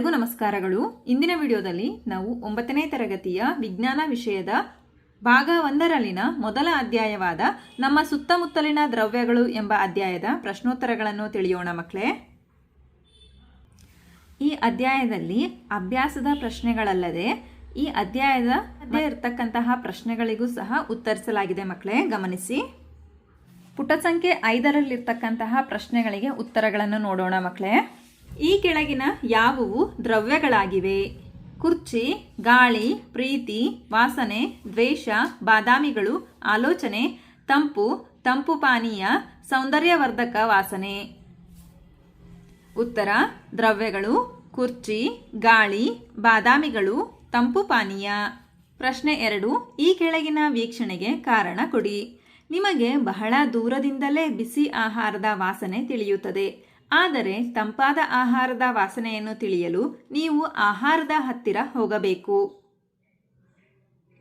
ಎಲ್ಲರಿಗೂ ನಮಸ್ಕಾರಗಳು. ಇಂದಿನ ವಿಡಿಯೋದಲ್ಲಿ ನಾವು ಒಂಬತ್ತನೇ ತರಗತಿಯ ವಿಜ್ಞಾನ ವಿಷಯದ ಭಾಗ ಒಂದರಲ್ಲಿನ ಮೊದಲ ಅಧ್ಯಾಯವಾದ ನಮ್ಮ ಸುತ್ತಮುತ್ತಲಿನ ದ್ರವ್ಯಗಳು ಎಂಬ ಅಧ್ಯಾಯದ ಪ್ರಶ್ನೋತ್ತರಗಳನ್ನು ತಿಳಿಯೋಣ ಮಕ್ಕಳೇ. ಈ ಅಧ್ಯಾಯದಲ್ಲಿ ಅಭ್ಯಾಸದ ಪ್ರಶ್ನೆಗಳಲ್ಲದೆ ಈ ಅಧ್ಯಾಯದ ಇರತಕ್ಕಂತಹ ಪ್ರಶ್ನೆಗಳಿಗೂ ಸಹ ಉತ್ತರಿಸಲಾಗಿದೆ ಮಕ್ಕಳೇ. ಗಮನಿಸಿ. ಪುಟ ಸಂಖ್ಯೆ ಐದರಲ್ಲಿರ್ತಕ್ಕಂತಹ ಪ್ರಶ್ನೆಗಳಿಗೆ ಉತ್ತರಗಳನ್ನು ನೋಡೋಣ ಮಕ್ಕಳೇ. ಈ ಕೆಳಗಿನ ಯಾವುವು ದ್ರವ್ಯಗಳಾಗಿವೆ? ಕುರ್ಚಿ, ಗಾಳಿ, ಪ್ರೀತಿ, ವಾಸನೆ, ದ್ವೇಷ, ಬಾದಾಮಿಗಳು, ಆಲೋಚನೆ, ತಂಪು ತಂಪು ಪಾನೀಯ, ಸೌಂದರ್ಯವರ್ಧಕ ವಾಸನೆ. ಉತ್ತರ, ದ್ರವ್ಯಗಳು, ಕುರ್ಚಿ, ಗಾಳಿ, ಬಾದಾಮಿಗಳು, ತಂಪು ಪಾನೀಯ. ಪ್ರಶ್ನೆ ಎರಡು, ಈ ಕೆಳಗಿನ ವೀಕ್ಷಣೆಗೆ ಕಾರಣ ಕೊಡಿ. ನಿಮಗೆ ಬಹಳ ದೂರದಿಂದಲೇ ಬಿಸಿ ಆಹಾರದ ವಾಸನೆ ತಿಳಿಯುತ್ತದೆ. ಆದರೆ ತಂಪಾದ ಆಹಾರದ ವಾಸನೆಯನ್ನು ತಿಳಿಯಲು ನೀವು ಆಹಾರದ ಹತ್ತಿರ ಹೋಗಬೇಕು.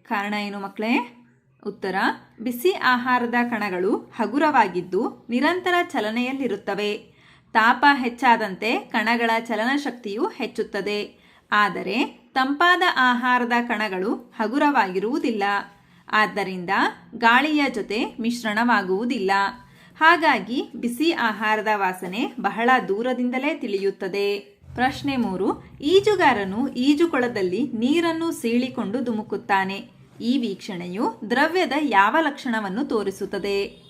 ಕಾರಣ ಏನು ಮಕ್ಕಳೇ? ಉತ್ತರ, ಬಿಸಿ ಆಹಾರದ ಕಣಗಳು ಹಗುರವಾಗಿದ್ದು ನಿರಂತರ ಚಲನೆಯಲ್ಲಿರುತ್ತವೆ. ತಾಪ ಹೆಚ್ಚಾದಂತೆ ಕಣಗಳ ಚಲನಶಕ್ತಿಯು ಹೆಚ್ಚುತ್ತದೆ. ಆದರೆ ತಂಪಾದ ಆಹಾರದ ಕಣಗಳು ಹಗುರವಾಗಿರುವುದಿಲ್ಲ. ಆದ್ದರಿಂದ ಗಾಳಿಯ ಜೊತೆ ಮಿಶ್ರಣವಾಗುವುದಿಲ್ಲ. ಹಾಗಾಗಿ ಬಿಸಿ ಆಹಾರದ ವಾಸನೆ ಬಹಳ ದೂರದಿಂದಲೇ ತಿಳಿಯುತ್ತದೆ. ಪ್ರಶ್ನೆ ಮೂರು, ಈಜುಗಾರನು ಈಜುಕೊಳದಲ್ಲಿ ನೀರನ್ನು ಸೀಳಿಕೊಂಡು ಧುಮುಕುತ್ತಾನೆ. ಈ ವೀಕ್ಷಣೆಯು ದ್ರವ್ಯದ ಯಾವ ಲಕ್ಷಣವನ್ನು ತೋರಿಸುತ್ತದೆ?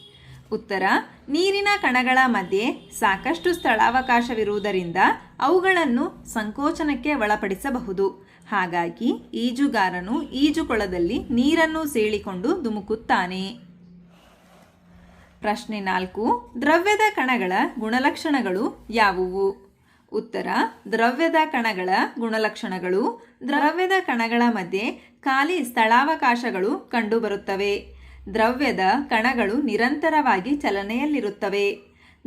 ಉತ್ತರ, ನೀರಿನ ಕಣಗಳ ಮಧ್ಯೆ ಸಾಕಷ್ಟು ಸ್ಥಳಾವಕಾಶವಿರುವುದರಿಂದ ಅವುಗಳನ್ನು ಸಂಕೋಚನಕ್ಕೆ ಒಳಪಡಿಸಬಹುದು. ಹಾಗಾಗಿ ಈಜುಗಾರನು ಈಜುಕೊಳದಲ್ಲಿ ನೀರನ್ನು ಸೀಳಿಕೊಂಡು ಧುಮುಕುತ್ತಾನೆ. ಪ್ರಶ್ನೆ ನಾಲ್ಕು, ದ್ರವ್ಯದ ಕಣಗಳ ಗುಣಲಕ್ಷಣಗಳು ಯಾವುವು? ಉತ್ತರ, ದ್ರವ್ಯದ ಕಣಗಳ ಗುಣಲಕ್ಷಣಗಳು ದ್ರವ್ಯದ ಕಣಗಳ ಮಧ್ಯೆ ಖಾಲಿ ಸ್ಥಳಾವಕಾಶಗಳು ಕಂಡುಬರುತ್ತವೆ. ದ್ರವ್ಯದ ಕಣಗಳು ನಿರಂತರವಾಗಿ ಚಲನೆಯಲ್ಲಿರುತ್ತವೆ.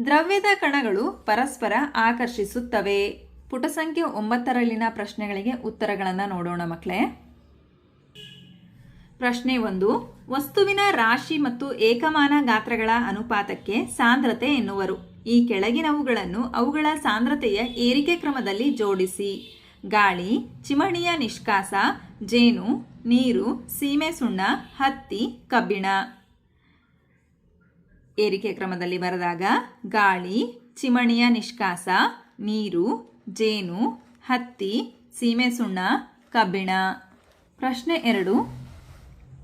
ದ್ರವ್ಯದ ಕಣಗಳು ಪರಸ್ಪರ ಆಕರ್ಷಿಸುತ್ತವೆ. ಪುಟ ಸಂಖ್ಯೆ ಒಂಬತ್ತರಲ್ಲಿನ ಪ್ರಶ್ನೆಗಳಿಗೆ ಉತ್ತರಗಳನ್ನು ನೋಡೋಣ ಮಕ್ಕಳೇ. ಪ್ರಶ್ನೆ ಒಂದು, ವಸ್ತುವಿನ ರಾಶಿ ಮತ್ತು ಏಕಮಾನ ಗಾತ್ರಗಳ ಅನುಪಾತಕ್ಕೆ ಸಾಂದ್ರತೆ ಎನ್ನುವರು. ಈ ಕೆಳಗಿನವುಗಳನ್ನು ಅವುಗಳ ಸಾಂದ್ರತೆಯ ಏರಿಕೆ ಕ್ರಮದಲ್ಲಿ ಜೋಡಿಸಿ. ಗಾಳಿ, ಚಿಮಣಿಯ ನಿಷ್ಕಾಸ, ಜೇನು, ನೀರು, ಸೀಮೆ ಸುಣ್ಣ, ಹತ್ತಿ, ಕಬ್ಬಿಣ. ಏರಿಕೆ ಕ್ರಮದಲ್ಲಿ ಬರೆದಾಗ, ಗಾಳಿ, ಚಿಮಣಿಯ ನಿಷ್ಕಾಸ, ನೀರು, ಜೇನು, ಹತ್ತಿ, ಸೀಮೆ ಸುಣ್ಣ, ಕಬ್ಬಿಣ. ಪ್ರಶ್ನೆ ಎರಡು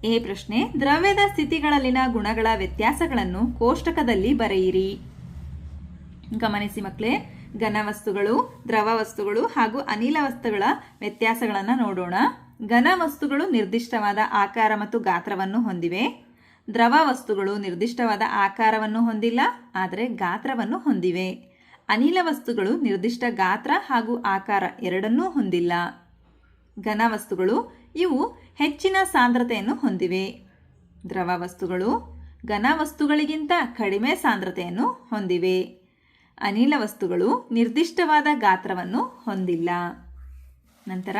ಎ ಪ್ರಶ್ನೆ, ದ್ರವ್ಯದ ಸ್ಥಿತಿಗಳಲ್ಲಿನ ಗುಣಗಳ ವ್ಯತ್ಯಾಸಗಳನ್ನು ಕೋಷ್ಟಕದಲ್ಲಿ ಬರೆಯಿರಿ. ಗಮನಿಸಿ ಮಕ್ಕಳೇ, ಘನವಸ್ತುಗಳು ದ್ರವ ವಸ್ತುಗಳು ಹಾಗೂ ಅನಿಲ ವಸ್ತುಗಳ ವ್ಯತ್ಯಾಸಗಳನ್ನು ನೋಡೋಣ. ಘನ ವಸ್ತುಗಳು ನಿರ್ದಿಷ್ಟವಾದ ಆಕಾರ ಮತ್ತು ಗಾತ್ರವನ್ನು ಹೊಂದಿವೆ. ದ್ರವ ವಸ್ತುಗಳು ನಿರ್ದಿಷ್ಟವಾದ ಆಕಾರವನ್ನು ಹೊಂದಿಲ್ಲ, ಆದರೆ ಗಾತ್ರವನ್ನು ಹೊಂದಿವೆ. ಅನಿಲ ವಸ್ತುಗಳು ನಿರ್ದಿಷ್ಟ ಗಾತ್ರ ಹಾಗೂ ಆಕಾರ ಎರಡನ್ನೂ ಹೊಂದಿಲ್ಲ. ಘನ ವಸ್ತುಗಳು ಇವು ಹೆಚ್ಚಿನ ಸಾಂದ್ರತೆಯನ್ನು ಹೊಂದಿವೆ. ದ್ರವ ವಸ್ತುಗಳು ಘನ ವಸ್ತುಗಳಿಗಿಂತ ಕಡಿಮೆ ಸಾಂದ್ರತೆಯನ್ನು ಹೊಂದಿವೆ. ಅನಿಲ ವಸ್ತುಗಳು ನಿರ್ದಿಷ್ಟವಾದ ಗಾತ್ರವನ್ನು ಹೊಂದಿಲ್ಲ. ನಂತರ,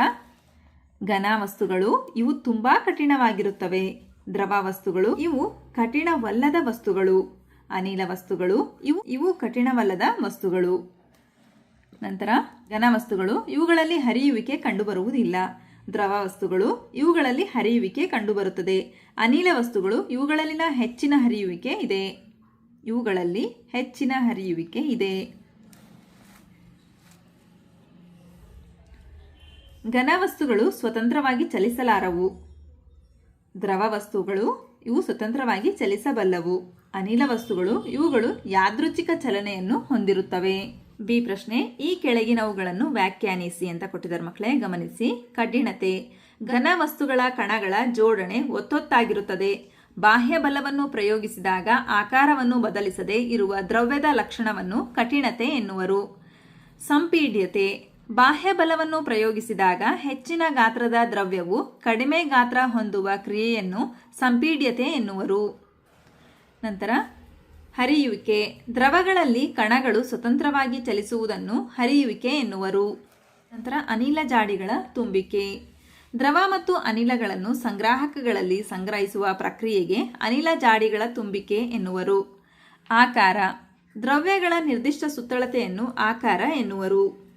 ಘನ ವಸ್ತುಗಳು ಇವು ತುಂಬ ಕಠಿಣವಾಗಿರುತ್ತವೆ. ದ್ರವ ವಸ್ತುಗಳು ಇವು ಕಠಿಣವಲ್ಲದ ವಸ್ತುಗಳು. ಅನಿಲ ವಸ್ತುಗಳು ಇವು ಇವು ಕಠಿಣವಲ್ಲದ ವಸ್ತುಗಳು. ನಂತರ, ಘನ ವಸ್ತುಗಳು ಇವುಗಳಲ್ಲಿ ಹರಿಯುವಿಕೆ ಕಂಡುಬರುವುದಿಲ್ಲ. ದ್ರವ ವಸ್ತುಗಳು ಇವುಗಳಲ್ಲಿ ಹರಿಯುವಿಕೆ ಕಂಡುಬರುತ್ತದೆ. ಅನಿಲ ವಸ್ತುಗಳು ಇವುಗಳಲ್ಲಿನ ಹೆಚ್ಚಿನ ಹರಿಯುವಿಕೆ ಇದೆ. ಇವುಗಳಲ್ಲಿ ಹೆಚ್ಚಿನ ಹರಿಯುವಿಕೆ ಇದೆ. ಘನ ವಸ್ತುಗಳು ಸ್ವತಂತ್ರವಾಗಿ ಚಲಿಸಲಾರವು. ದ್ರವ ವಸ್ತುಗಳು ಇವು ಸ್ವತಂತ್ರವಾಗಿ ಚಲಿಸಬಲ್ಲವು. ಅನಿಲ ವಸ್ತುಗಳು ಇವುಗಳು ಯಾದೃಚ್ಛಿಕ ಚಲನೆಯನ್ನು ಹೊಂದಿರುತ್ತವೆ. ಬಿ ಪ್ರಶ್ನೆ, ಈ ಕೆಳಗಿನವುಗಳನ್ನು ವ್ಯಾಖ್ಯಾನಿಸಿ ಅಂತ ಕೊಟ್ಟಿದ್ದಾರೆ ಮಕ್ಕಳೇ, ಗಮನಿಸಿ. ಕಠಿಣತೆ. ಘನ ವಸ್ತುಗಳ ಕಣಗಳ ಜೋಡಣೆ ಒತ್ತೊತ್ತಾಗಿರುತ್ತದೆ. ಬಾಹ್ಯ ಬಲವನ್ನು ಪ್ರಯೋಗಿಸಿದಾಗ ಆಕಾರವನ್ನು ಬದಲಿಸದೆ ಇರುವ ದ್ರವ್ಯದ ಲಕ್ಷಣವನ್ನು ಕಠಿಣತೆ ಎನ್ನುವರು. ಸಂಪೀಡ್ಯತೆ. ಬಾಹ್ಯ ಬಲವನ್ನು ಪ್ರಯೋಗಿಸಿದಾಗ ಹೆಚ್ಚಿನ ಗಾತ್ರದ ದ್ರವ್ಯವು ಕಡಿಮೆ ಗಾತ್ರ ಹೊಂದುವ ಕ್ರಿಯೆಯನ್ನು ಸಂಪೀಡ್ಯತೆ ಎನ್ನುವರು. ನಂತರ ಹರಿಯುವಿಕೆ, ದ್ರವಗಳಲ್ಲಿ ಕಣಗಳು ಸ್ವತಂತ್ರವಾಗಿ ಚಲಿಸುವುದನ್ನು ಹರಿಯುವಿಕೆ ಎನ್ನುವರು. ನಂತರ ಅನಿಲ ಜಾಡಿಗಳ ತುಂಬಿಕೆ. ದ್ರವ ಮತ್ತು ಅನಿಲಗಳನ್ನು ಸಂಗ್ರಾಹಕಗಳಲ್ಲಿ ಸಂಗ್ರಹಿಸುವ ಪ್ರಕ್ರಿಯೆಗೆ ಅನಿಲ ಜಾಡಿಗಳ ತುಂಬಿಕೆ ಎನ್ನುವರು. ಆಕಾರ. ದ್ರವ್ಯಗಳ ನಿರ್ದಿಷ್ಟ ಸುತ್ತಳತೆಯನ್ನು ಆಕಾರ ಎನ್ನುವರು.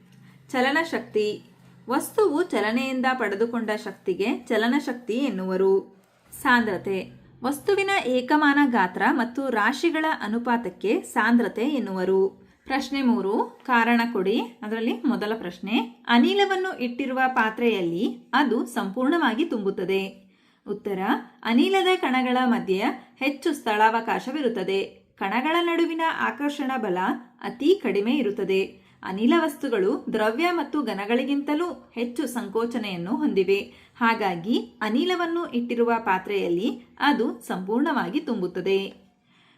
ಚಲನಶಕ್ತಿ. ವಸ್ತುವು ಚಲನೆಯಿಂದ ಪಡೆದುಕೊಂಡ ಶಕ್ತಿಗೆ ಚಲನಶಕ್ತಿ ಎನ್ನುವರು. ಸಾಂದ್ರತೆ. ವಸ್ತುವಿನ ಏಕಮಾನ ಗಾತ್ರ ಮತ್ತು ರಾಶಿಗಳ ಅನುಪಾತಕ್ಕೆ ಸಾಂದ್ರತೆ ಎನ್ನುವರು. ಪ್ರಶ್ನೆ ಮೂರು, ಕಾರಣ ಕೊಡಿ. ಅದರಲ್ಲಿ ಮೊದಲ ಪ್ರಶ್ನೆ, ಅನಿಲವನ್ನು ಇಟ್ಟಿರುವ ಪಾತ್ರೆಯಲ್ಲಿ ಅದು ಸಂಪೂರ್ಣವಾಗಿ ತುಂಬುತ್ತದೆ. ಉತ್ತರ, ಅನಿಲದ ಕಣಗಳ ಮಧ್ಯೆ ಹೆಚ್ಚು ಸ್ಥಳಾವಕಾಶವಿರುತ್ತದೆ. ಕಣಗಳ ನಡುವಿನ ಆಕರ್ಷಣ ಬಲ ಅತಿ ಕಡಿಮೆ ಇರುತ್ತದೆ. ಅನಿಲ ವಸ್ತುಗಳು ದ್ರವ್ಯ ಮತ್ತು ಘನಗಳಿಗಿಂತಲೂ ಹೆಚ್ಚು ಸಂಕೋಚನೆಯನ್ನು ಹೊಂದಿವೆ. ಹಾಗಾಗಿ ಅನಿಲವನ್ನು ಇಟ್ಟಿರುವ ಪಾತ್ರೆಯಲ್ಲಿ ಅದು ಸಂಪೂರ್ಣವಾಗಿ ತುಂಬುತ್ತದೆ.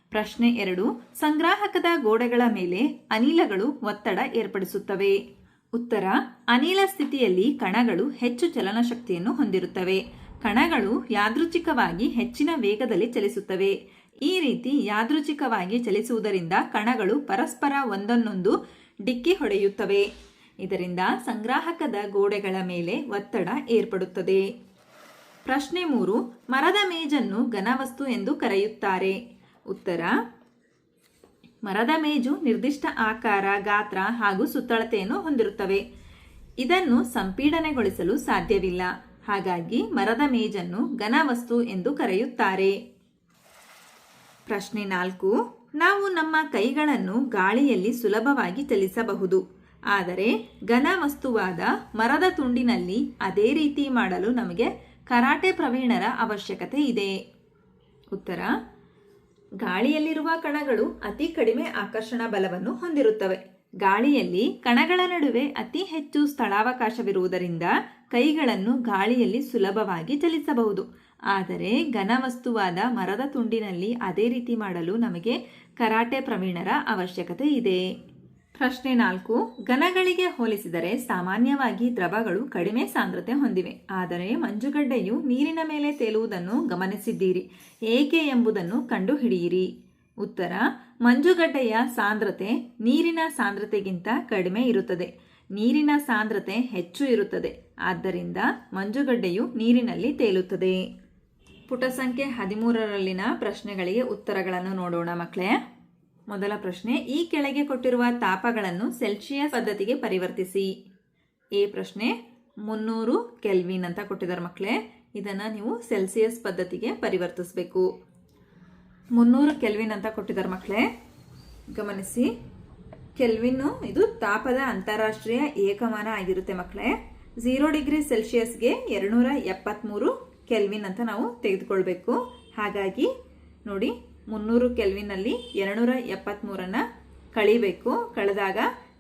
ಪ್ರಶ್ನೆ ಎರಡು, ಸಂಗ್ರಾಹಕದ ಗೋಡೆಗಳ ಮೇಲೆ ಅನಿಲಗಳು ಒತ್ತಡ ಏರ್ಪಡಿಸುತ್ತವೆ. ಉತ್ತರ, ಅನಿಲ ಸ್ಥಿತಿಯಲ್ಲಿ ಕಣಗಳು ಹೆಚ್ಚು ಚಲನಶಕ್ತಿಯನ್ನು ಹೊಂದಿರುತ್ತವೆ. ಕಣಗಳು ಯಾದೃಚ್ಛಿಕವಾಗಿ ಹೆಚ್ಚಿನ ವೇಗದಲ್ಲಿ ಚಲಿಸುತ್ತವೆ. ಈ ರೀತಿ ಯಾದೃಚ್ಛಿಕವಾಗಿ ಚಲಿಸುವುದರಿಂದ ಕಣಗಳು ಪರಸ್ಪರ ಒಂದನ್ನೊಂದು ಡಿಕ್ಕಿ ಹೊಡೆಯುತ್ತವೆ. ಇದರಿಂದ ಸಂಗ್ರಾಹಕದ ಗೋಡೆಗಳ ಮೇಲೆ ಒತ್ತಡ ಏರ್ಪಡುತ್ತದೆ. ಪ್ರಶ್ನೆ ಮೂರು, ಮರದ ಮೇಜನ್ನು ಘನವಸ್ತು ಎಂದು ಕರೆಯುತ್ತಾರೆ. ಉತ್ತರ, ಮರದ ಮೇಜು ನಿರ್ದಿಷ್ಟ ಆಕಾರ, ಗಾತ್ರ ಹಾಗೂ ಸುತ್ತಳತೆಯನ್ನು ಹೊಂದಿರುತ್ತವೆ. ಇದನ್ನು ಸಂಪೀಡನೆಗೊಳಿಸಲು ಸಾಧ್ಯವಿಲ್ಲ. ಹಾಗಾಗಿ ಮರದ ಮೇಜನ್ನು ಘನವಸ್ತು ಎಂದು ಕರೆಯುತ್ತಾರೆ. ಪ್ರಶ್ನೆ ನಾಲ್ಕು ನಾವು ನಮ್ಮ ಕೈಗಳನ್ನು ಗಾಳಿಯಲ್ಲಿ ಸುಲಭವಾಗಿ ಚಲಿಸಬಹುದು. ಆದರೆ ಘನ ವಸ್ತುವಾದ ಮರದ ತುಂಡಿನಲ್ಲಿ ಅದೇ ರೀತಿ ಮಾಡಲು ನಮಗೆ ಕರಾಟೆ ಪ್ರವೀಣರ ಅವಶ್ಯಕತೆ ಇದೆ. ಉತ್ತರ. ಗಾಳಿಯಲ್ಲಿರುವ ಕಣಗಳು ಅತಿ ಕಡಿಮೆ ಆಕರ್ಷಣ ಬಲವನ್ನು ಹೊಂದಿರುತ್ತವೆ. ಗಾಳಿಯಲ್ಲಿ ಕಣಗಳ ನಡುವೆ ಅತಿ ಹೆಚ್ಚು ಸ್ಥಳಾವಕಾಶವಿರುವುದರಿಂದ ಕೈಗಳನ್ನು ಗಾಳಿಯಲ್ಲಿ ಸುಲಭವಾಗಿ ಚಲಿಸಬಹುದು. ಆದರೆ ಘನವಸ್ತುವಾದ ಮರದ ತುಂಡಿನಲ್ಲಿ ಅದೇ ರೀತಿ ಮಾಡಲು ನಮಗೆ ಕರಾಟೆ ಪ್ರವೀಣರ ಅವಶ್ಯಕತೆ ಇದೆ. ಪ್ರಶ್ನೆ ನಾಲ್ಕು. ಘನಗಳಿಗೆ ಹೋಲಿಸಿದರೆ ಸಾಮಾನ್ಯವಾಗಿ ದ್ರವಗಳು ಕಡಿಮೆ ಸಾಂದ್ರತೆ ಹೊಂದಿವೆ. ಆದರೆ ಮಂಜುಗಡ್ಡೆಯು ನೀರಿನ ಮೇಲೆ ತೇಲುವುದನ್ನು ಗಮನಿಸಿದ್ದೀರಿ. ಏಕೆ ಎಂಬುದನ್ನು ಕಂಡುಹಿಡಿಯಿರಿ. ಉತ್ತರ. ಮಂಜುಗಡ್ಡೆಯ ಸಾಂದ್ರತೆ ನೀರಿನ ಸಾಂದ್ರತೆಗಿಂತ ಕಡಿಮೆ ಇರುತ್ತದೆ. ನೀರಿನ ಸಾಂದ್ರತೆ ಹೆಚ್ಚು ಇರುತ್ತದೆ. ಆದ್ದರಿಂದ ಮಂಜುಗಡ್ಡೆಯು ನೀರಿನಲ್ಲಿ ತೇಲುತ್ತದೆ. ಪುಟ ಸಂಖ್ಯೆ ಹದಿಮೂರರಲ್ಲಿನ ಪ್ರಶ್ನೆಗಳಿಗೆ ಉತ್ತರಗಳನ್ನು ನೋಡೋಣ ಮಕ್ಕಳೇ. ಮೊದಲ ಪ್ರಶ್ನೆ, ಈ ಕೆಳಗೆ ಕೊಟ್ಟಿರುವ ತಾಪಗಳನ್ನು ಸೆಲ್ಸಿಯಸ್ ಪದ್ಧತಿಗೆ ಪರಿವರ್ತಿಸಿ. ಎ ಪ್ರಶ್ನೆ, ಮುನ್ನೂರು ಕೆಲ್ವಿನ್ ಅಂತ ಕೊಟ್ಟಿದ್ದಾರೆ ಮಕ್ಕಳೇ. ಇದನ್ನು ನೀವು ಸೆಲ್ಸಿಯಸ್ ಪದ್ಧತಿಗೆ ಪರಿವರ್ತಿಸಬೇಕು. ಮುನ್ನೂರು ಕೆಲ್ವಿನ್ ಅಂತ ಕೊಟ್ಟಿದ್ದಾರೆ ಮಕ್ಕಳೇ. ಗಮನಿಸಿ, ಕೆಲ್ವಿನ್ನು ಇದು ತಾಪದ ಅಂತಾರಾಷ್ಟ್ರೀಯ ಏಕಮಾನ ಆಗಿರುತ್ತೆ ಮಕ್ಕಳೇ. ಝೀರೋ ಡಿಗ್ರಿ ಸೆಲ್ಸಿಯಸ್ಗೆ ಎರಡುನೂರ ಎಪ್ಪತ್ತ್ಮೂರು ಕೆಲ್ವಿನ್ ಅಂತ ನಾವು ತೆಗೆದುಕೊಳ್ಬೇಕು. ಹಾಗಾಗಿ ನೋಡಿ, ಮುನ್ನೂರು ಕೆಲ್ವಿನಲ್ಲಿ ಎರಡುನೂರ ಎಪ್ಪತ್ತ್ಮೂರನ್ನು ಕಳಿಬೇಕು. ಕಳೆದಾಗ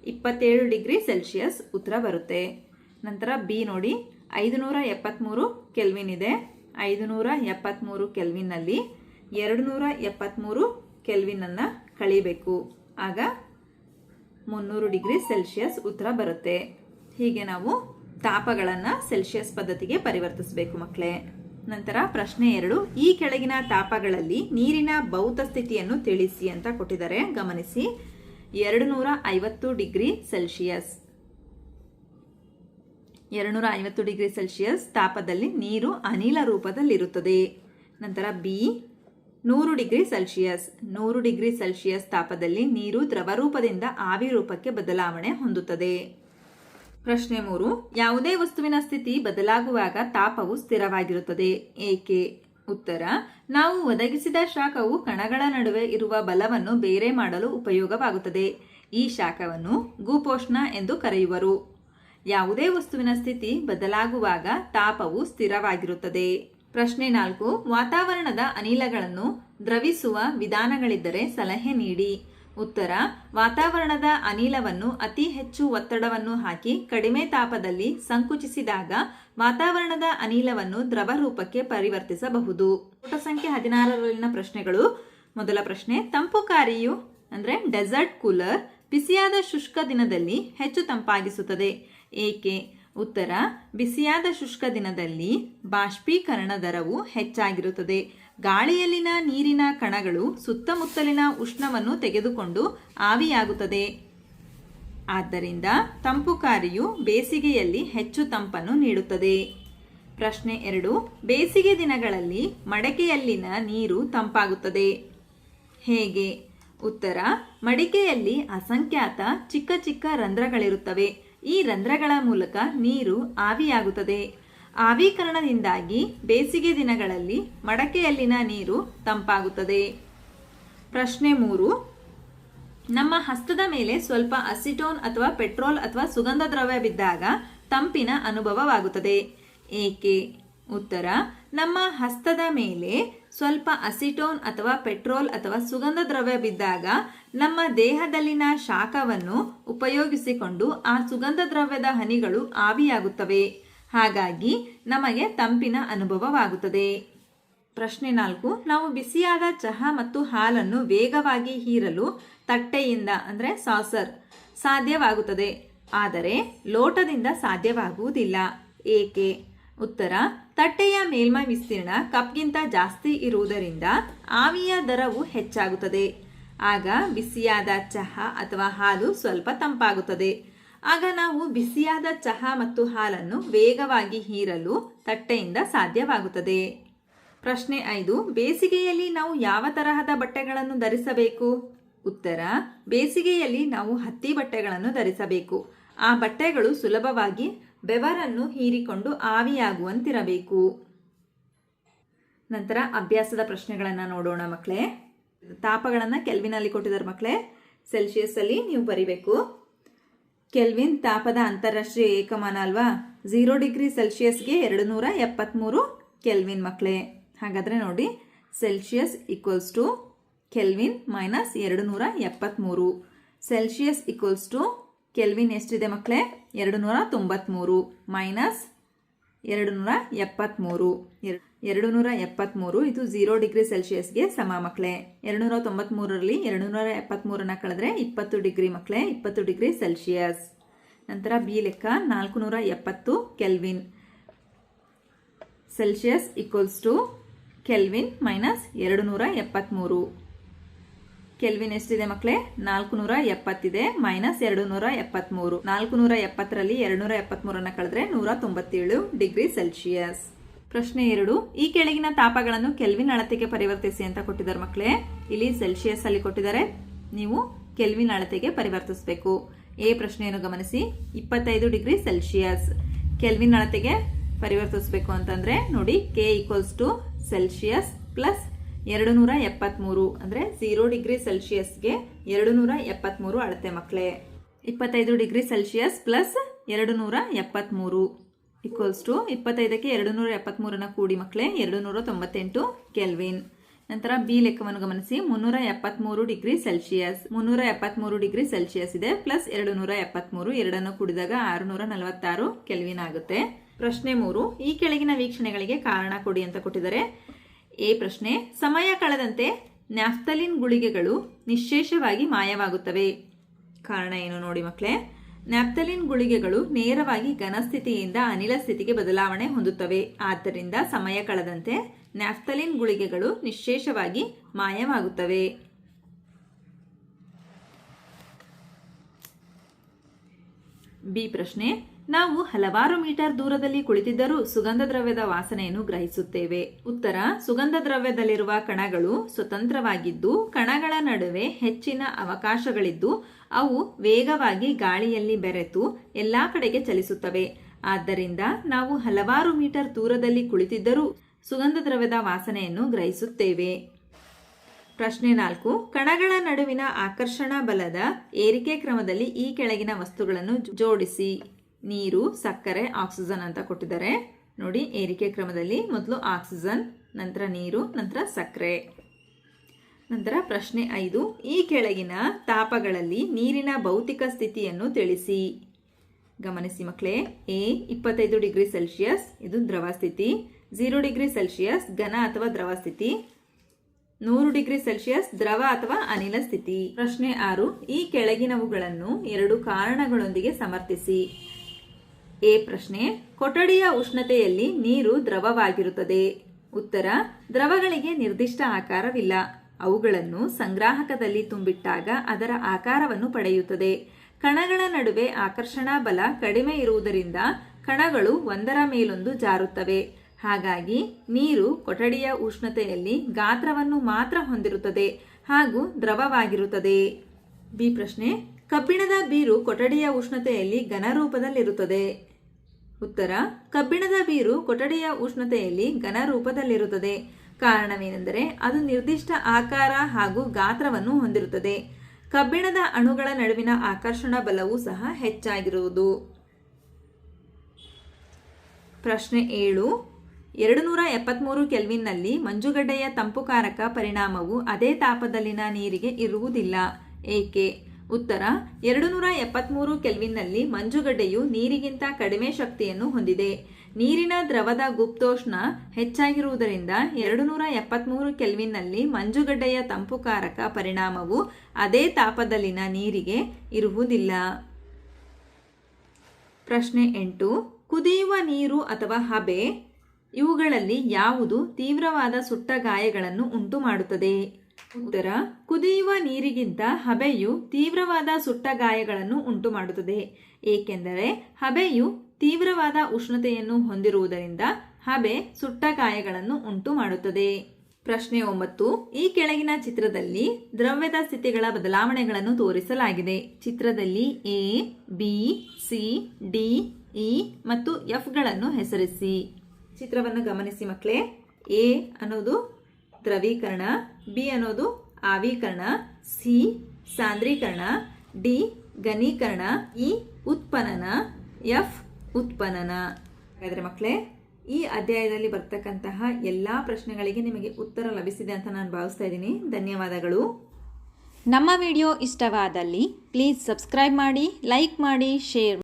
ಇಪ್ಪತ್ತೇಳು ಡಿಗ್ರಿ ಸೆಲ್ಸಿಯಸ್ ಉತ್ತರ ಬರುತ್ತೆ. ನಂತರ ಬಿ ನೋಡಿ, ಐದುನೂರ ಎಪ್ಪತ್ತ್ಮೂರು ಕೆಲ್ವಿನ್ ಇದೆ. ಐದುನೂರ ಎಪ್ಪತ್ತ್ಮೂರು ಕೆಲ್ವಿನಲ್ಲಿ ಎರಡು ನೂರ ಎಪ್ಪತ್ತ್ಮೂರು ಕೆಲ್ವಿನನ್ನು ಕಳಿಬೇಕು. ಆಗ ಮುನ್ನೂರು ಡಿಗ್ರಿ ಸೆಲ್ಸಿಯಸ್ ಉತ್ತರ ಬರುತ್ತೆ. ಹೀಗೆ ನಾವು ತಾಪಗಳನ್ನು ಸೆಲ್ಸಿಯಸ್ ಪದ್ಧತಿಗೆ ಪರಿವರ್ತಿಸಬೇಕು ಮಕ್ಕಳೇ ನಂತರ ಪ್ರಶ್ನೆ ಎರಡು, ಈ ಕೆಳಗಿನ ತಾಪಗಳಲ್ಲಿ ನೀರಿನ ಭೌತ ಸ್ಥಿತಿಯನ್ನು ತಿಳಿಸಿ ಅಂತ ಕೊಟ್ಟಿದ್ದಾರೆ. ಗಮನಿಸಿ ಎರಡು ನೂರ ಐವತ್ತು ಡಿಗ್ರಿ ಸೆಲ್ಸಿಯಸ್ ಎರಡುನೂರ ಐವತ್ತು ಡಿಗ್ರಿ ಸೆಲ್ಸಿಯಸ್ ತಾಪದಲ್ಲಿ ನೀರು ಅನಿಲ ರೂಪದಲ್ಲಿರುತ್ತದೆ. ನಂತರ ಬಿ ನೂರು ಡಿಗ್ರಿ ಸೆಲ್ಸಿಯಸ್ ನೂರು ಡಿಗ್ರಿ ಸೆಲ್ಸಿಯಸ್ ತಾಪದಲ್ಲಿ ನೀರು ದ್ರವ ರೂಪದಿಂದ ಆವಿ ರೂಪಕ್ಕೆ ಬದಲಾವಣೆ ಹೊಂದುತ್ತದೆ. ಪ್ರಶ್ನೆ ಮೂರು, ಯಾವುದೇ ವಸ್ತುವಿನ ಸ್ಥಿತಿ ಬದಲಾಗುವಾಗ ತಾಪವು ಸ್ಥಿರವಾಗಿರುತ್ತದೆ. ಏಕೆ? ಉತ್ತರ, ನಾವು ಒದಗಿಸಿದ ಶಾಖವು ಕಣಗಳ ನಡುವೆ ಇರುವ ಬಲವನ್ನು ಬೇರೆ ಮಾಡಲು ಉಪಯೋಗವಾಗುತ್ತದೆ. ಈ ಶಾಖವನ್ನು ಗೂಪೋಷ್ಣ ಎಂದು ಕರೆಯುವರು. ಯಾವುದೇ ವಸ್ತುವಿನ ಸ್ಥಿತಿ ಬದಲಾಗುವಾಗ ತಾಪವು ಸ್ಥಿರವಾಗಿರುತ್ತದೆ. ಪ್ರಶ್ನೆ ನಾಲ್ಕು, ವಾತಾವರಣದ ಅನಿಲಗಳನ್ನು ದ್ರವಿಸುವ ವಿಧಾನಗಳಿದ್ದರೆ ಸಲಹೆ ನೀಡಿ. ಉತ್ತರ, ವಾತಾವರಣದ ಅನಿಲವನ್ನು ಅತಿ ಹೆಚ್ಚು ಒತ್ತಡವನ್ನು ಹಾಕಿ ಕಡಿಮೆ ತಾಪದಲ್ಲಿ ಸಂಕುಚಿಸಿದಾಗ ವಾತಾವರಣದ ಅನಿಲವನ್ನು ದ್ರವ ರೂಪಕ್ಕೆ ಪರಿವರ್ತಿಸಬಹುದು. ಪುಟ ಸಂಖ್ಯೆ ಹದಿನಾರರಲ್ಲಿನ ಪ್ರಶ್ನೆಗಳು. ಮೊದಲ ಪ್ರಶ್ನೆ, ತಂಪು ಕಾರಿಯು ಅಂದರೆ ಡೆಸರ್ಟ್ ಕೂಲರ್ ಬಿಸಿಯಾದ ಶುಷ್ಕ ದಿನದಲ್ಲಿ ಹೆಚ್ಚು ತಂಪಾಗಿಸುತ್ತದೆ. ಏಕೆ? ಉತ್ತರ, ಬಿಸಿಯಾದ ಶುಷ್ಕ ದಿನದಲ್ಲಿ ಬಾಷ್ಪೀಕರಣ ದರವು ಹೆಚ್ಚಾಗಿರುತ್ತದೆ. ಗಾಳಿಯಲ್ಲಿನ ನೀರಿನ ಕಣಗಳು ಸುತ್ತಮುತ್ತಲಿನ ಉಷ್ಣವನ್ನು ತೆಗೆದುಕೊಂಡು ಆವಿಯಾಗುತ್ತದೆ. ಆದ್ದರಿಂದ ತಂಪುಕಾರಿಯು ಬೇಸಿಗೆಯಲ್ಲಿ ಹೆಚ್ಚು ತಂಪನ್ನು ನೀಡುತ್ತದೆ. ಪ್ರಶ್ನೆ ಎರಡು, ಬೇಸಿಗೆ ದಿನಗಳಲ್ಲಿ ಮಡಕೆಯಲ್ಲಿನ ನೀರು ತಂಪಾಗುತ್ತದೆ. ಹೇಗೆ? ಉತ್ತರ, ಮಡಿಕೆಯಲ್ಲಿ ಅಸಂಖ್ಯಾತ ಚಿಕ್ಕ ಚಿಕ್ಕ ರಂಧ್ರಗಳಿರುತ್ತವೆ. ಈ ರಂಧ್ರಗಳ ಮೂಲಕ ನೀರು ಆವಿಯಾಗುತ್ತದೆ. ಆವೀಕರಣದಿಂದಾಗಿ ಬೇಸಿಗೆ ದಿನಗಳಲ್ಲಿ ಮಡಕೆಯಲ್ಲಿನ ನೀರು ತಂಪಾಗುತ್ತದೆ. ಪ್ರಶ್ನೆ ಮೂರು. ನಮ್ಮ ಹಸ್ತದ ಮೇಲೆ ಸ್ವಲ್ಪ ಅಸಿಟೋನ್ ಅಥವಾ ಪೆಟ್ರೋಲ್ ಅಥವಾ ಸುಗಂಧ ದ್ರವ್ಯ ಬಿದ್ದಾಗ ತಂಪಿನ ಅನುಭವವಾಗುತ್ತದೆ. ಏಕೆ? ಉತ್ತರ. ನಮ್ಮ ಹಸ್ತದ ಮೇಲೆ ಸ್ವಲ್ಪ ಅಸಿಟೋನ್ ಅಥವಾ ಪೆಟ್ರೋಲ್ ಅಥವಾ ಸುಗಂಧ ದ್ರವ್ಯ ಬಿದ್ದಾಗ ನಮ್ಮ ದೇಹದಲ್ಲಿನ ಶಾಖವನ್ನು ಉಪಯೋಗಿಸಿಕೊಂಡು ಆ ಸುಗಂಧ ದ್ರವ್ಯದ ಹನಿಗಳು ಆವಿಯಾಗುತ್ತವೆ. ಹಾಗಾಗಿ ನಮಗೆ ತಂಪಿನ ಅನುಭವವಾಗುತ್ತದೆ. ಪ್ರಶ್ನೆ ನಾಲ್ಕು, ನಾವು ಬಿಸಿಯಾದ ಚಹಾ ಮತ್ತು ಹಾಲನ್ನು ವೇಗವಾಗಿ ಹೀರಲು ತಟ್ಟೆಯಿಂದ, ಅಂದರೆ ಸಾಸರ್ ಸಾಧ್ಯವಾಗುತ್ತದೆ. ಆದರೆ ಲೋಟದಿಂದ ಸಾಧ್ಯವಾಗುವುದಿಲ್ಲ. ಏಕೆ? ಉತ್ತರ, ತಟ್ಟೆಯ ಮೇಲ್ಮೈ ವಿಸ್ತೀರ್ಣ ಕಪ್ಗಿಂತ ಜಾಸ್ತಿ ಇರುವುದರಿಂದ ಆವಿಯ ದರವು ಹೆಚ್ಚಾಗುತ್ತದೆ. ಆಗ ಬಿಸಿಯಾದ ಚಹಾ ಅಥವಾ ಹಾಲು ಸ್ವಲ್ಪ ತಂಪಾಗುತ್ತದೆ. ಆಗ ನಾವು ಬಿಸಿಯಾದ ಚಹಾ ಮತ್ತು ಹಾಲನ್ನು ವೇಗವಾಗಿ ಹೀರಲು ತಟ್ಟೆಯಿಂದ ಸಾಧ್ಯವಾಗುತ್ತದೆ. ಪ್ರಶ್ನೆ ಐದು, ಬೇಸಿಗೆಯಲ್ಲಿ ನಾವು ಯಾವ ತರಹದ ಬಟ್ಟೆಗಳನ್ನು ಧರಿಸಬೇಕು? ಉತ್ತರ, ಬೇಸಿಗೆಯಲ್ಲಿ ನಾವು ಹತ್ತಿ ಬಟ್ಟೆಗಳನ್ನು ಧರಿಸಬೇಕು. ಆ ಬಟ್ಟೆಗಳು ಸುಲಭವಾಗಿ ಬೆವರನ್ನು ಹೀರಿಕೊಂಡು ಆವಿಯಾಗುವಂತಿರಬೇಕು. ನಂತರ ಅಭ್ಯಾಸದ ಪ್ರಶ್ನೆಗಳನ್ನು ನೋಡೋಣ ಮಕ್ಕಳೇ ತಾಪಗಳನ್ನು ಕೆಲ್ವಿನಲ್ಲಿ ಕೊಟ್ಟಿದ್ದಾರೆ ಮಕ್ಕಳೇ ಸೆಲ್ಸಿಯಸ್ ಅಲ್ಲಿ ನೀವು ಬರಿಬೇಕು. ಕೆಲ್ವಿನ್ ತಾಪದ ಅಂತಾರಾಷ್ಟ್ರೀಯ ಏಕಮಾನ ಅಲ್ವಾ? ಝೀರೋ ಡಿಗ್ರಿ ಸೆಲ್ಸಿಯಸ್ಗೆ ಎರಡು ನೂರ ಎಪ್ಪತ್ತ್ಮೂರು ಕೆಲ್ವಿನ್ ಮಕ್ಕಳೇ ಹಾಗಾದರೆ ನೋಡಿ Celsius equals to Kelvin minus ಎರಡು ನೂರ ಎಪ್ಪತ್ತ್ಮೂರು ಸೆಲ್ಸಿಯಸ್ ಈಕ್ವಲ್ಸ್ ಟು ಕೆಲ್ವಿನ್ ಎಷ್ಟಿದೆ ಮಕ್ಕಳೇ ಎರಡು ನೂರ ತೊಂಬತ್ತ್ಮೂರು ಮೈನಸ್ ಎರಡು ನೂರ ಎಪ್ಪತ್ತ್ಮೂರು ಎರಡು ನೂರ ಎಪ್ಪತ್ತ್ಮೂರು ಇದು ಝೀರೋ ಡಿಗ್ರಿ ಸೆಲ್ಸಿಯಸ್ಗೆ ಸಮ ಮಕ್ಕಳೇ ಎರಡು ನೂರ ತೊಂಬತ್ತ್ಮೂರರಲ್ಲಿ ಎರಡು ನೂರ ಎಪ್ಪತ್ತ್ಮೂರನ್ನ ಕಳೆದ್ರೆ ಇಪ್ಪತ್ತು ಡಿಗ್ರಿ ಮಕ್ಕಳೇ ಇಪ್ಪತ್ತು ಡಿಗ್ರಿ ಸೆಲ್ಸಿಯಸ್ ನಂತರ ಬಿ ಲೆಕ್ಕ ನಾಲ್ಕು ನೂರ ಎಪ್ಪತ್ತು Kelvin Celsius equals to Kelvin minus ಎರಡು ನೂರ ಎಪ್ಪತ್ತ್ಮೂರು ಕೆಲ್ವಿನ್ ಎಷ್ಟಿದೆ ಮಕ್ಕಳೇ ನಾಲ್ಕು ನೂರ ಎಪ್ಪತ್ತಿದೆ ಮೈನಸ್ ಎರಡು ನೂರ ಎಪ್ಪತ್ಮೂರು ನಾಲ್ಕು ನೂರ ಎಪ್ಪತ್ತರಲ್ಲಿ ಎರಡು ನೂರ ಎಪ್ಪತ್ಮೂರನ್ನು ಕಳೆದ್ರೆ ನೂರ ತೊಂಬತ್ತೇಳು ಡಿಗ್ರಿ ಸೆಲ್ಸಿಯಸ್ ಪ್ರಶ್ನೆ ಎರಡು, ಈ ಕೆಳಗಿನ ತಾಪಗಳನ್ನು ಕೆಲ್ವಿನ್ ಅಳತೆಗೆ ಪರಿವರ್ತಿಸಿ ಅಂತ ಕೊಟ್ಟಿದ್ದಾರೆ ಮಕ್ಕಳೇ ಇಲ್ಲಿ ಸೆಲ್ಸಿಯಸ್ ಅಲ್ಲಿ ಕೊಟ್ಟಿದ್ದಾರೆ. ನೀವು ಕೆಲ್ವಿನ್ ಅಳತೆಗೆ ಪರಿವರ್ತಿಸಬೇಕು. ಎ ಪ್ರಶ್ನೆಯನ್ನು ಗಮನಿಸಿ. ಇಪ್ಪತ್ತೈದು ಡಿಗ್ರಿ ಸೆಲ್ಸಿಯಸ್ ಕೆಲ್ವಿನ್ ಅಳತೆಗೆ ಪರಿವರ್ತಿಸಬೇಕು ಅಂತಂದ್ರೆ ನೋಡಿ, K equals to Celsius plus ಎರಡು ನೂರ ಎಪ್ಪತ್ತ್ಮೂರು ಅಂದರೆ ಝೀರೋ ಡಿಗ್ರಿ ಸೆಲ್ಸಿಯಸ್ಗೆ ಎರಡು ನೂರ ಎಪ್ಪತ್ತ್ಮೂರು ಅಳತೆ ಮಕ್ಕಳೇ ಇಪ್ಪತ್ತೈದು ಡಿಗ್ರಿ ಸೆಲ್ಸಿಯಸ್ ಪ್ಲಸ್ ಎರಡು ನೂರ ಎಪ್ಪತ್ತ್ಮೂರು ಈಕ್ವಲ್ಸ್ ಟು ಇಪ್ಪತ್ತೈದಕ್ಕೆ ಎರಡು ನೂರ ಎಪ್ಪತ್ತ್ಮೂರನ್ನ ಕೂಡಿ ಮಕ್ಕಳೇ ಎರಡು ನೂರ ತೊಂಬತ್ತೆಂಟು ಕೆಲ್ವಿನ್ ನಂತರ ಬಿ ಲೆಕ್ಕವನ್ನು ಗಮನಿಸಿ, ಮುನ್ನೂರ ಎಪ್ಪತ್ತ್ಮೂರು ಡಿಗ್ರಿ ಸೆಲ್ಸಿಯಸ್ ಮುನ್ನೂರ ಎಪ್ಪತ್ತ್ಮೂರು ಡಿಗ್ರಿ ಸೆಲ್ಸಿಯಸ್ ಇದೆ ಪ್ಲಸ್ ಎರಡು ನೂರ ಎಪ್ಪತ್ತ್ಮೂರು ಎರಡನ್ನು ಕೂಡಿದಾಗ ಆರುನೂರ ನಲವತ್ತಾರು ಕೆಲ್ವಿನ್ ಆಗುತ್ತೆ. ಪ್ರಶ್ನೆ ಮೂರು, ಈ ಕೆಳಗಿನ ವೀಕ್ಷಣೆಗಳಿಗೆ ಕಾರಣ ಕೊಡಿ ಅಂತ ಕೊಟ್ಟಿದ್ದಾರೆ. ಎ ಪ್ರಶ್ನೆ, ಸಮಯ ಕಳೆದಂತೆ ನ್ಯಾಫ್ತಲಿನ್ ಗುಳಿಗೆಗಳು ನಿಶೇಷವಾಗಿ ಮಾಯವಾಗುತ್ತವೆ. ಕಾರಣ ಏನು ನೋಡಿ ಮಕ್ಕಳೇ ನ್ಯಾಪ್ತಲಿನ್ ಗುಳಿಗೆಗಳು ನೇರವಾಗಿ ಘನಸ್ಥಿತಿಯಿಂದ ಅನಿಲ ಸ್ಥಿತಿಗೆ ಬದಲಾವಣೆ ಹೊಂದುತ್ತವೆ. ಆದ್ದರಿಂದ ಸಮಯ ಕಳೆದಂತೆ ನ್ಯಾಫ್ತಲಿನ್ ಗುಳಿಗೆಗಳು ನಿಶೇಷವಾಗಿ ಮಾಯವಾಗುತ್ತವೆ. ಬಿ ಪ್ರಶ್ನೆ ನಾವು ಹಲವಾರು ಮೀಟರ್ ದೂರದಲ್ಲಿ ಕುಳಿತಿದ್ದರೂ ಸುಗಂಧ ದ್ರವ್ಯದ ವಾಸನೆಯನ್ನು ಗ್ರಹಿಸುತ್ತೇವೆ. ಉತ್ತರ, ಸುಗಂಧ ದ್ರವ್ಯದಲ್ಲಿರುವ ಕಣಗಳು ಸ್ವತಂತ್ರವಾಗಿದ್ದು, ಕಣಗಳ ನಡುವೆ ಹೆಚ್ಚಿನ ಅವಕಾಶಗಳಿದ್ದು, ಅವು ವೇಗವಾಗಿ ಗಾಳಿಯಲ್ಲಿ ಬೆರೆತು ಎಲ್ಲಾ ಕಡೆಗೆ ಚಲಿಸುತ್ತವೆ. ಆದ್ದರಿಂದ ನಾವು ಹಲವಾರು ಮೀಟರ್ ದೂರದಲ್ಲಿ ಕುಳಿತಿದ್ದರೂ ಸುಗಂಧ ದ್ರವ್ಯದ ವಾಸನೆಯನ್ನು ಗ್ರಹಿಸುತ್ತೇವೆ. ಪ್ರಶ್ನೆ ನಾಲ್ಕು, ಕಣಗಳ ನಡುವಿನ ಆಕರ್ಷಣಾ ಬಲದ ಏರಿಕೆ ಕ್ರಮದಲ್ಲಿ ಈ ಕೆಳಗಿನ ವಸ್ತುಗಳನ್ನು ಜೋಡಿಸಿ. ನೀರು, ಸಕ್ಕರೆ, ಆಕ್ಸಿಜನ್ ಅಂತ ಕೊಟ್ಟಿದ್ದಾರೆ. ನೋಡಿ, ಏರಿಕೆ ಕ್ರಮದಲ್ಲಿ ಮೊದಲು ಆಕ್ಸಿಜನ್, ನಂತರ ನೀರು, ನಂತರ ಸಕ್ಕರೆ. ನಂತರ ಪ್ರಶ್ನೆ ಐದು, ಈ ಕೆಳಗಿನ ತಾಪಗಳಲ್ಲಿ ನೀರಿನ ಭೌತಿಕ ಸ್ಥಿತಿಯನ್ನು ತಿಳಿಸಿ. ಗಮನಿಸಿ ಮಕ್ಕಳೇ ಎ ಇಪ್ಪತ್ತೈದು ಡಿಗ್ರಿ ಸೆಲ್ಸಿಯಸ್ ಇದು ದ್ರವ ಸ್ಥಿತಿ. ಝೀರೋ ಡಿಗ್ರಿ ಸೆಲ್ಸಿಯಸ್ ಘನ ಅಥವಾ ದ್ರವ ಸ್ಥಿತಿ. ನೂರು ಡಿಗ್ರಿ ಸೆಲ್ಸಿಯಸ್ ದ್ರವ ಅಥವಾ ಅನಿಲ ಸ್ಥಿತಿ. ಪ್ರಶ್ನೆ ಆರು, ಈ ಕೆಳಗಿನವುಗಳನ್ನು ಎರಡು ಕಾರಣಗಳೊಂದಿಗೆ ಸಮರ್ಥಿಸಿ. ಎ ಪ್ರಶ್ನೆ, ಕೊಠಡಿಯ ಉಷ್ಣತೆಯಲ್ಲಿ ನೀರು ದ್ರವವಾಗಿರುತ್ತದೆ. ಉತ್ತರ, ದ್ರವಗಳಿಗೆ ನಿರ್ದಿಷ್ಟ ಆಕಾರವಿಲ್ಲ. ಅವುಗಳನ್ನು ಸಂಗ್ರಾಹಕದಲ್ಲಿ ತುಂಬಿಟ್ಟಾಗ ಅದರ ಆಕಾರವನ್ನು ಪಡೆಯುತ್ತದೆ. ಕಣಗಳ ನಡುವೆ ಆಕರ್ಷಣಾ ಬಲ ಕಡಿಮೆ ಇರುವುದರಿಂದ ಕಣಗಳು ಒಂದರ ಮೇಲೊಂದು ಜಾರುತ್ತವೆ. ಹಾಗಾಗಿ, ನೀರು ಕೊಠಡಿಯ ಉಷ್ಣತೆಯಲ್ಲಿ ಗಾತ್ರವನ್ನು ಮಾತ್ರ ಹೊಂದಿರುತ್ತದೆ ಹಾಗೂ ದ್ರವವಾಗಿರುತ್ತದೆ. ಬಿ ಪ್ರಶ್ನೆ, ಕಬ್ಬಿಣದ ಬೀರು ಕೊಠಡಿಯ ಉಷ್ಣತೆಯಲ್ಲಿ ಘನರೂಪದಲ್ಲಿರುತ್ತದೆ ಉತ್ತರ, ಕಬ್ಬಿಣದ ಬೀರು ಕೊಠಡಿಯ ಉಷ್ಣತೆಯಲ್ಲಿ ಘನ ರೂಪದಲ್ಲಿರುತ್ತದೆ. ಕಾರಣವೇನೆಂದರೆ ಅದು ನಿರ್ದಿಷ್ಟ ಆಕಾರ ಹಾಗೂ ಗಾತ್ರವನ್ನು ಹೊಂದಿರುತ್ತದೆ. ಕಬ್ಬಿಣದ ಅಣುಗಳ ನಡುವಿನ ಆಕರ್ಷಣ ಬಲವೂ ಸಹ ಹೆಚ್ಚಾಗಿರುವುದು. ಪ್ರಶ್ನೆ ಏಳು. ಎರಡು ನೂರ ಎಪ್ಪತ್ತ್ಮೂರು ಕೆಲ್ವಿನ್ನಲ್ಲಿ ಮಂಜುಗಡ್ಡೆಯ ತಂಪುಕಾರಕ ಪರಿಣಾಮವು ಅದೇ ತಾಪದಲ್ಲಿನ ನೀರಿಗೆ ಇರುವುದಿಲ್ಲ. ಏಕೆ? ಉತ್ತರ, ಎರಡು ನೂರ ಎಪ್ಪತ್ತ್ಮೂರು ಕೆಲ್ವಿನ್ನಲ್ಲಿ ಮಂಜುಗಡ್ಡೆಯು ನೀರಿಗಿಂತ ಕಡಿಮೆ ಶಕ್ತಿಯನ್ನು ಹೊಂದಿದೆ. ನೀರಿನ ದ್ರವದ ಗುಪ್ತೋಷ್ಣ ಹೆಚ್ಚಾಗಿರುವುದರಿಂದ ಎರಡು ನೂರ ಎಪ್ಪತ್ತ್ಮೂರು ಕೆಲ್ವಿನ್ನಲ್ಲಿ ಮಂಜುಗಡ್ಡೆಯ ತಂಪುಕಾರಕ ಪರಿಣಾಮವು ಅದೇ ತಾಪದಲ್ಲಿನ ನೀರಿಗೆ ಇರುವುದಿಲ್ಲ. ಪ್ರಶ್ನೆ ಎಂಟು, ಕುದಿಯುವ ನೀರು ಅಥವಾ ಹಬೆ ಇವುಗಳಲ್ಲಿ ಯಾವುದು ತೀವ್ರವಾದ ಸುಟ್ಟ ಗಾಯಗಳನ್ನು ಉಂಟು ಮಾಡುತ್ತದೆ ಉತ್ತರ, ಕುದಿಯುವ ನೀರಿಗಿಂತ ಹಬೆಯು ತೀವ್ರವಾದ ಸುಟ್ಟ ಗಾಯಗಳನ್ನು ಉಂಟು ಮಾಡುತ್ತದೆ ಏಕೆಂದರೆ ಹಬೆಯು ತೀವ್ರವಾದ ಉಷ್ಣತೆಯನ್ನು ಹೊಂದಿರುವುದರಿಂದ ಹಬೆ ಸುಟ್ಟ ಗಾಯಗಳನ್ನು ಉಂಟು ಮಾಡುತ್ತದೆ ಪ್ರಶ್ನೆ ಒಂಬತ್ತು, ಈ ಕೆಳಗಿನ ಚಿತ್ರದಲ್ಲಿ ದ್ರವ್ಯದ ಸ್ಥಿತಿಗಳ ಬದಲಾವಣೆಗಳನ್ನು ತೋರಿಸಲಾಗಿದೆ. ಚಿತ್ರದಲ್ಲಿ A, B, C, D, E ಮತ್ತು ಎಫ್ಗಳನ್ನು ಹೆಸರಿಸಿ. ಚಿತ್ರವನ್ನು ಗಮನಿಸಿ ಮಕ್ಕಳೇ. ಎ ಅನ್ನೋದು ದ್ರವೀಕರಣ, ಬಿ ಅನ್ನೋದು ಆವೀಕರಣ, ಸಿ ಸಾಂದ್ರೀಕರಣ, ಡಿ ಘನೀಕರಣ, ಇ ಉತ್ಪನ್ನನ ಎಫ್ ಉತ್ಪನ್ನನ ಹಾಗಾದರೆ ಮಕ್ಕಳೇ ಈ ಅಧ್ಯಾಯದಲ್ಲಿ ಬರ್ತಕ್ಕಂತಹ ಎಲ್ಲ ಪ್ರಶ್ನೆಗಳಿಗೆ ನಿಮಗೆ ಉತ್ತರ ಲಭಿಸಿದೆ ಅಂತ ನಾನು ಭಾವಿಸ್ತಾ ಇದ್ದೀನಿ. ಧನ್ಯವಾದಗಳು. ನಮ್ಮ ವಿಡಿಯೋ ಇಷ್ಟವಾದಲ್ಲಿ ಪ್ಲೀಸ್ ಸಬ್ಸ್ಕ್ರೈಬ್ ಮಾಡಿ, ಲೈಕ್ ಮಾಡಿ, ಶೇರ್